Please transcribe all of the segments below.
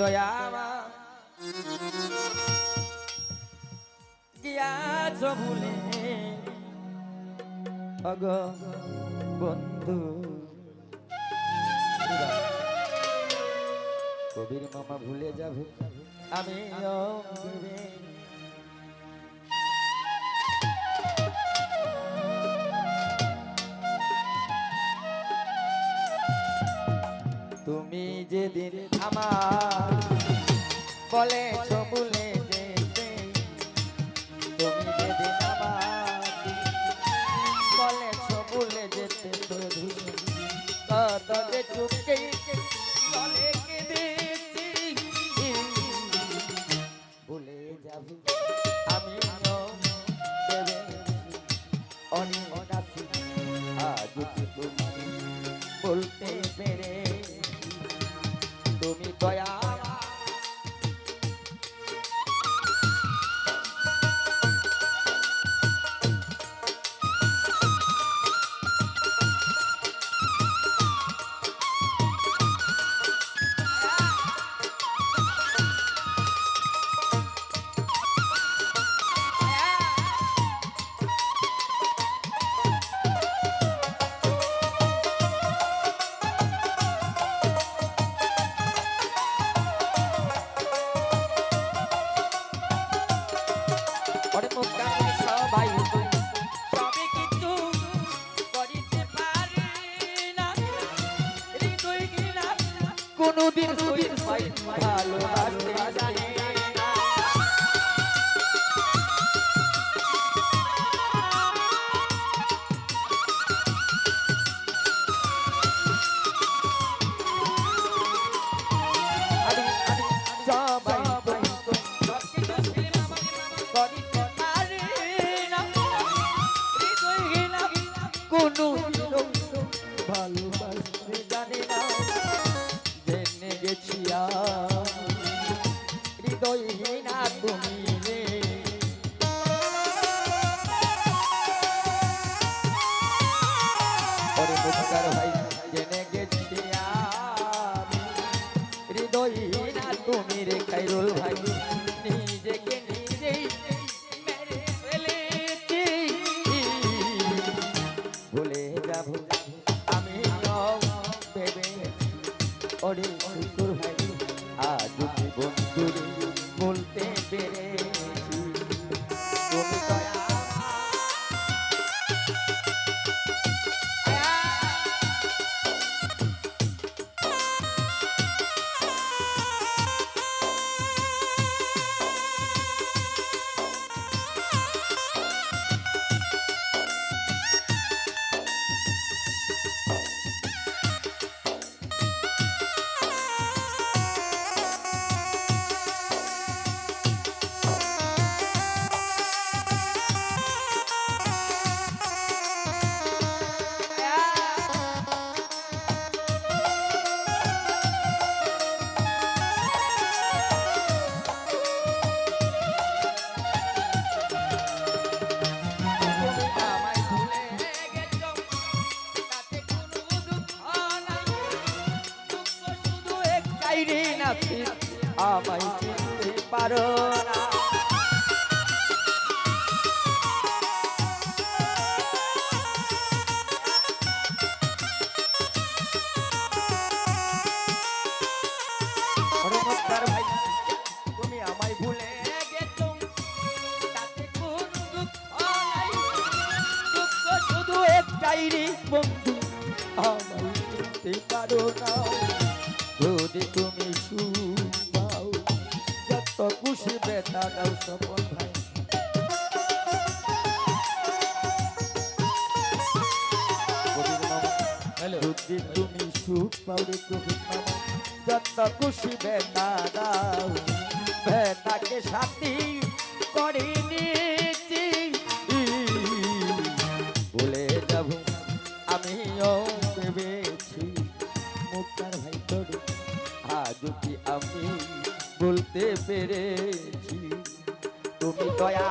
দয়া গিয়াছ ভুলে অগ বন্ধু কবির মামা ভুলে যাবে আমি তুমি যেদিন আমার বলেছ ভুলে যেতে। তুমি যেদিন বলেছ ভুলে যেতে শুধু কত যে চুপকে চলে যাবে, আমি অনেক আজ তুমি বলতে কোনোদিন কোনোদিন ভালোবাসতে জানে কোনো ভালোবাসতে বলতে পেরেছি একটাই না নাসির আমায় চিনতে পারো না। ভাই তুমি আমায় ভুলে সুখ পাও রে কবির মামা, যত খুশি বেতা দাও। বেতাকে সাথী করে নিয়েছি। ভুলে যাব আমিও ভেবেছি মুক্তার ভাই তোর আজ কি আমি বলতে পেরেছি। তুমি দয়া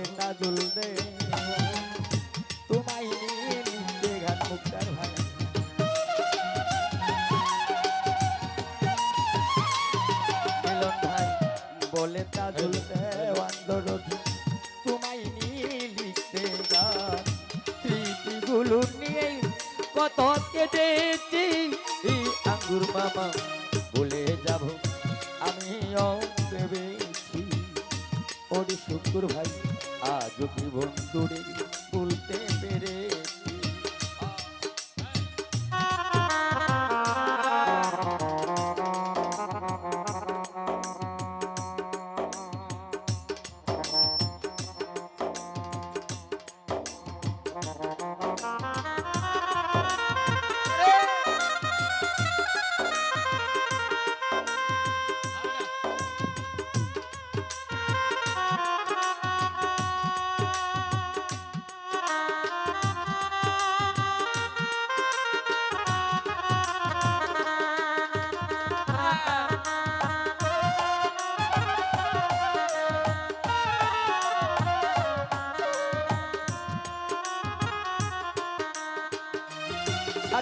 না দুলবে তোমায় নিয়ে নিতে ঘাট মুক্তার ভাই। মিলন ভাই বলে তা দুলবে আন্দোলন তোমায় নিয়ে লিখতে গান স্মৃতিগুলো নিয়ে। কত কেটেছি আঙ্গুর মামা। বন্ধুরে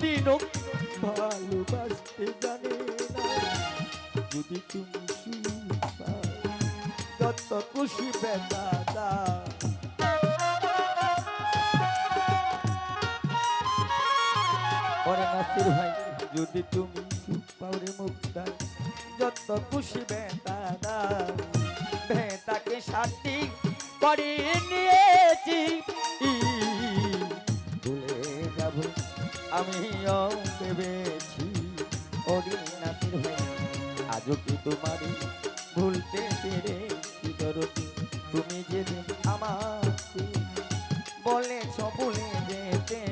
দিনও ভালোবাসতে জানে না যদি তুমি যত খুশি বেদাদা ওরে নাসির ভাই যদি তুমি সুপাও রে মুক্তা যত খুশি বেদাদা বেতাকে সাথী করে নিয়েছি আমিও ভেবেছি ওরে নাসির আজও কি তোমারে ভুলতে পেরেছি দরদি তুমি যেদিন আমাকে বলেছ ভুলে যেতে,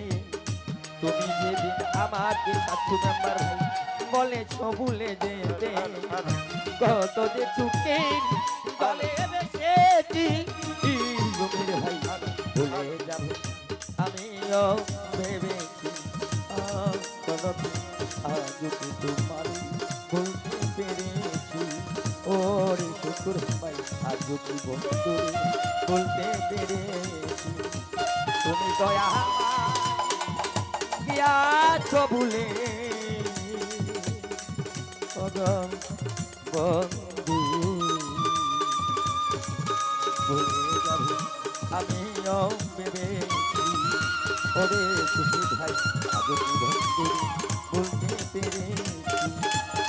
তুমি যেদিন আমাকে সাথু মেম্বার ভাই বলেছ যেতে, কত যে চুকে গলে বেসেছি জমির ভাই? ভুলে যাব। আমিও ভেবেছি আজ কি তোমার ভুলতে পেরেছি। ওরে শুকুর ভাই, আজ কি বন্ধু বলতে পেরেছি। তুমি আজ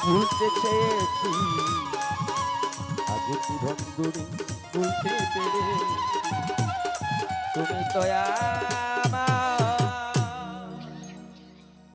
ভুলতে চেয়েছি। আজ বলতে পেরেছি তুমি দয়া